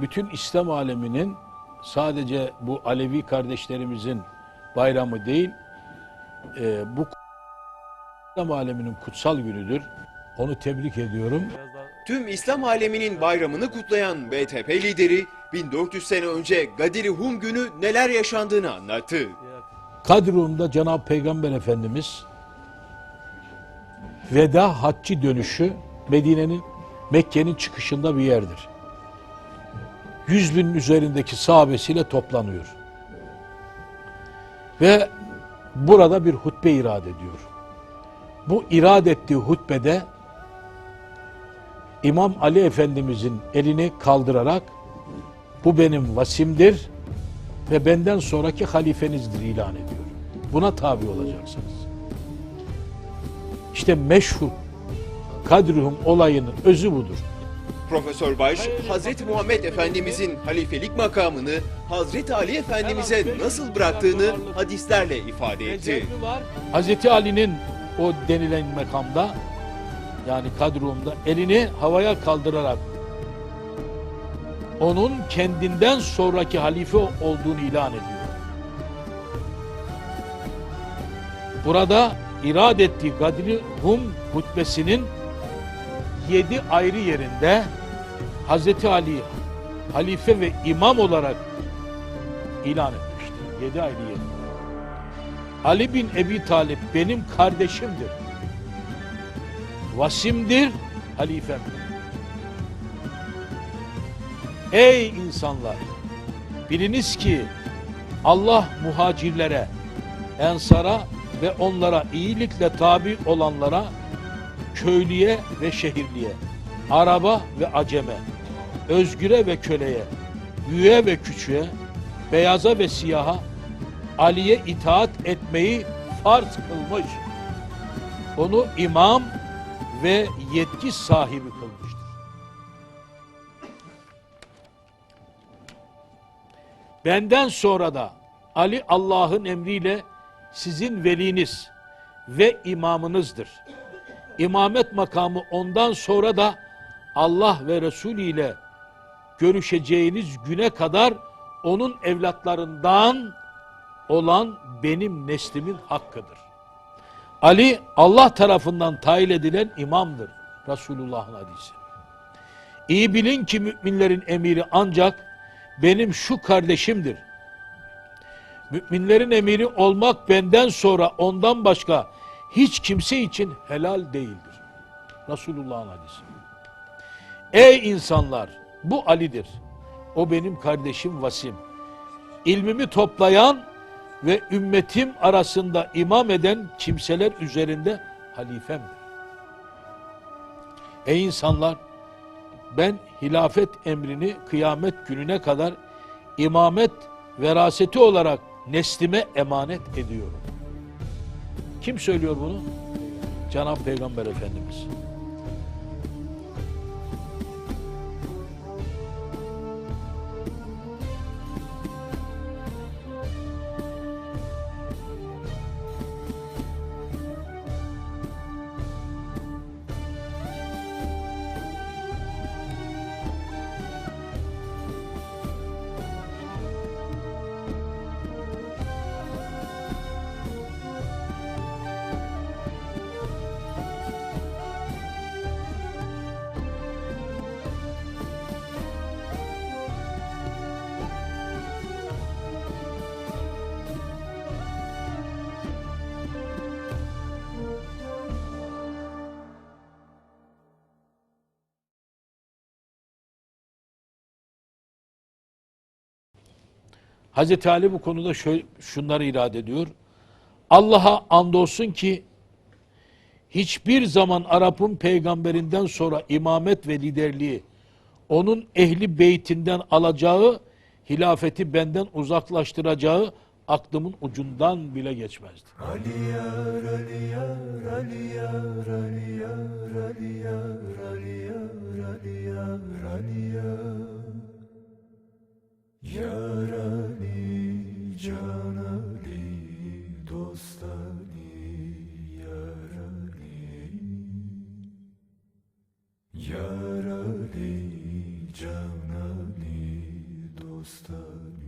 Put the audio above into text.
bütün İslam aleminin sadece bu Alevi kardeşlerimizin bayramı değil, e, bu İslam aleminin kutsal günüdür. Onu tebrik ediyorum. Tüm İslam aleminin bayramını kutlayan BTP lideri 1400 sene önce Gadiri Hum günü neler yaşandığını anlattı. Kadrum'da Cenab-ı Peygamber Efendimiz veda haccı dönüşü Medine'nin Mekke'nin çıkışında bir yerdir. Yüz binin üzerindeki sahabesiyle toplanıyor. Ve burada bir hutbe irad ediyor. Bu irad ettiği hutbede İmam Ali Efendimizin elini kaldırarak bu benim vasimdir ve benden sonraki halifenizdir ilan ediyor. Buna tabi olacaksınız. İşte meşhur Kadrihum olayının özü budur. Profesör Baş, Hazreti Muhammed Efendimizin halifelik makamını Hazreti Ali Efendimiz'e nasıl bıraktığını hadislerle ifade etti. Hazreti Ali'nin o denilen makamda yani Kadrum'da elini havaya kaldırarak onun kendinden sonraki halife olduğunu ilan ediyor. Burada irad ettiği Gadri Hum hutbesinin yedi ayrı yerinde Hazreti Ali halife ve imam olarak ilan etmiştir. Yedi ayrı yerinde. Ali bin Ebi Talip benim kardeşimdir. Vasimdir, halifemdir. Ey insanlar! Biliniz ki Allah muhacirlere, ensara ve onlara iyilikle tabi olanlara, köylüye ve şehirliye, araba ve aceme, özgüre ve köleye, büyüğe ve küçüğe, beyaza ve siyaha, Ali'ye itaat etmeyi farz kılmış. Onu imam ve yetki sahibi kılmıştır. Benden sonra da Ali Allah'ın emriyle sizin veliniz ve imamınızdır. İmamet makamı ondan sonra da Allah ve Resulü ile görüşeceğiniz güne kadar onun evlatlarından olan benim neslimin hakkıdır. Ali Allah tarafından tayin edilen imamdır. Resulullah'ın hadisi. İyi bilin ki müminlerin emiri ancak benim şu kardeşimdir. Müminlerin emiri olmak benden sonra ondan başka hiç kimse için helal değildir. Resulullah'ın hadisi. Ey insanlar bu Ali'dir. O benim kardeşim Vasim. İlmimi toplayan ve ümmetim arasında imam eden kimseler üzerinde halifemdir. Ey insanlar ben hilafet emrini kıyamet gününe kadar imamet veraseti olarak neslime emanet ediyorum. Kim söylüyor bunu? Cenab-ı Peygamber Efendimiz. Hazreti Ali bu konuda şöyle, şunları irade ediyor. Allah'a andolsun ki hiçbir zaman Arap'ın peygamberinden sonra imamet ve liderliği onun ehli beytinden alacağı, hilafeti benden uzaklaştıracağı aklımın ucundan bile geçmezdi. Ali yar, Ali yar, Ali yar, Ali yar, Ali yar, Ali yar, Ali yar, Ali yar. Kar Ali, Can Ali, Dost Ali